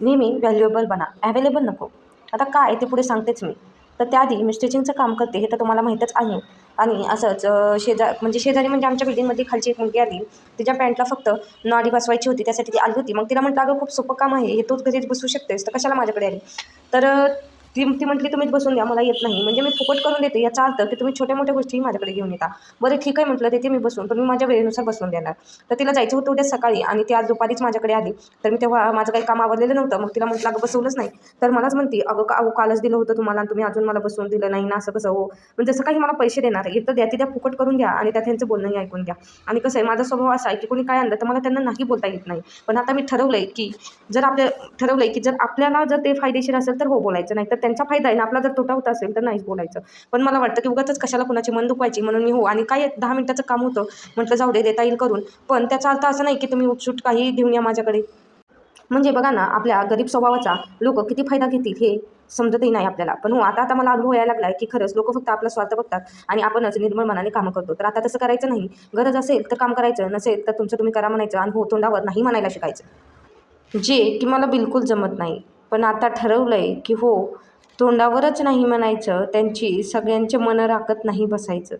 नेहमी व्हॅल्युएबल बना. ॲवेलेबल नको. आता काय? ते पुढे सांगतेच मी. तर त्याआधी मी स्टिचिंगचं काम करते हे तर तुम्हाला माहीतच आहे. आणि असंच शेजार शेजा म्हणजे शेजारी म्हणजे आमच्या बिल्डिंगमध्ये खालची एक मुलगी आली. तिच्या पॅन्टला फक्त नाडी बसवायची होती त्यासाठी ती आली होती. मग तिला म्हटलं अगं खूप सोपं काम आहे. हे तूच घरीच बसू शकतेस. तर कशाला माझ्याकडे आली? तर ती ती म्हटली तुम्हीच बसून द्या मला येत नाही. म्हणजे मी फुकट करून देते. याचा अर्थ की तुम्ही छोट्या मोठ्या गोष्टी माझ्याकडे घेऊन येता. बरं ठीक आहे म्हटलं तिथे मी बसून पण मी माझ्या वेळेनुसार बसून देणार. तर तिला जायचं होतं उद्या सकाळी आणि ती आज दुपारीच माझ्याकडे आली. तर मी तेव्हा माझं काही काम आवरलेलं नव्हतं. मग तिला म्हटलं अगं बसवलंच नाही. तर मलाच म्हणते अगं का अहो कालच दिलं होतं तुम्हाला आणि तुम्ही अजून मला बसवून दिलं नाही ना असं कसं हो? म्हणजे जसं काही मला पैसे देणार आहे तर द्या ती द्या फुकट करून द्या आणि त्या त्यांचं बोलणंही ऐकून घ्या आणि कसं आहे माझा स्वभाव असा आहे की कोणी काय आणलं तर मला त्यांना नाही बोलता येत नाही. पण आता मी ठरवलं आहे की जर आपल्या ठरवलं आहे की जर आपल्याला जर ते फायदेशीर असेल तर हो बोलायचं नाही तर त्यांचा फायदा आहे ना आपला जर तोटा होत असेल तर नाहीच बोलायचं. पण मला वाटतं की उगाच कशाला कुणाची मन दुखवायची म्हणून मी हो आणि काय दहा मिनिटाचं काम होतं. म्हटलं जाऊ दे देता येईल करून. पण त्याचा अर्थ असं नाही की तुम्ही उपसूट काही घेऊन या माझ्याकडे. म्हणजे बघा ना आपल्या गरीब स्वभावाचा लोक किती फायदा घेतील हे समजतही नाही आपल्याला. पण हो आता आता मला अनुभव यायला लागला आहे की खरंच लोक फक्त आपला स्वार्थ बघतात आणि आपणच निर्मळ मनाने कामं करतो. तर आता तसं करायचं नाही. गरज असेल तर काम करायचं नसेल तर तुमचं तुम्ही करा म्हणायचं आणि हो तोंडावर नाही म्हणायला शिकायचं. जे की मला बिलकुल जमत नाही. पण आता ठरवलं आहे की हो तोंडावरच नाही म्हणायचं त्यांची सगळ्यांचे मनं राखत नाही बसायचं.